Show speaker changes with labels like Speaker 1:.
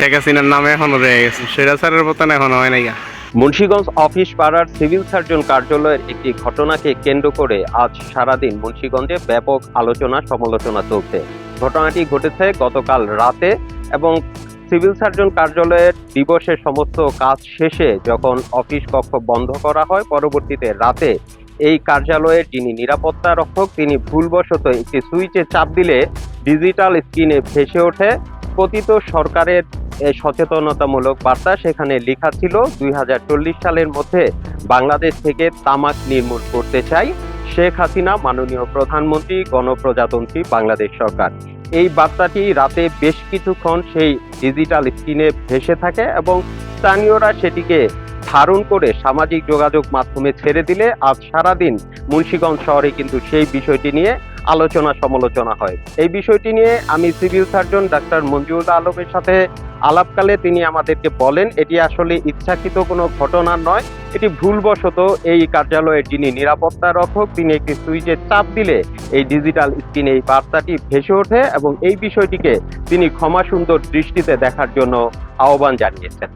Speaker 1: শেখ হাসিনার নামে সেরা স্যারের পতন এখনও হয় নাই।
Speaker 2: মুন্সিগঞ্জ অফিস পাড়ার সিভিল সার্জন কার্যালয়ের একটি ঘটনাকে কেন্দ্র করে আজ সারাদিন মুন্সিগঞ্জে ব্যাপক আলোচনা সমালোচনা চলছে। ঘটনাটি ঘটেছে গতকাল রাতে এবং সিভিল সার্জন কার্যালয়ের দিবসের সমস্ত কাজ শেষে যখন অফিস কক্ষ বন্ধ করা হয়, পরবর্তীতে রাতে এই কার্যালয়ের যিনি নিরাপত্তা রক্ষক, তিনি ভুলবশত একটি সুইচে চাপ দিলে ডিজিটাল স্ক্রিনে ভেসে ওঠে। কথিত সরকারের সচেতনতামূলক বার্তা সেখানে লেখা ছিল, দুই সালের মধ্যে বাংলাদেশ থেকে তামাক নির্মূল করতে চাই। শেখ হাসিনা, মাননীয় প্রধানমন্ত্রী, গণপ্রজাতন্ত্রী, বাংলাদেশ সরকার। এই বার্তাটি রাতে বেশ কিছুক্ষণ সেই ডিজিটাল স্ক্রিনে ভেসে থাকে এবং স্থানীয়রা সেটিকে ধারণ করে সামাজিক যোগাযোগ মাধ্যমে ছেড়ে দিলে আজ সারাদিন মুন্সিগঞ্জ শহরে কিন্তু সেই বিষয়টি নিয়ে আলোচনা সমালোচনা হয়। এই বিষয়টি নিয়ে আমি সিভিল সার্জন ডাক্তার মঞ্জুরুল আলমের সাথে আলাপকালে তিনি আমাদেরকে বলেন, এটি আসলে ইচ্ছাকৃত কোনো ঘটনা নয়, এটি ভুলবশত এই কার্যালয়ের যিনি নিরাপত্তা রক্ষক, তিনি একটি সুইচে চাপ দিলে এই ডিজিটাল স্ক্রিনে এই বার্তাটি ভেসে ওঠে এবং এই বিষয়টিকে তিনি ক্ষমা সুন্দর দৃষ্টিতে দেখার জন্য আহ্বান জানিয়েছেন।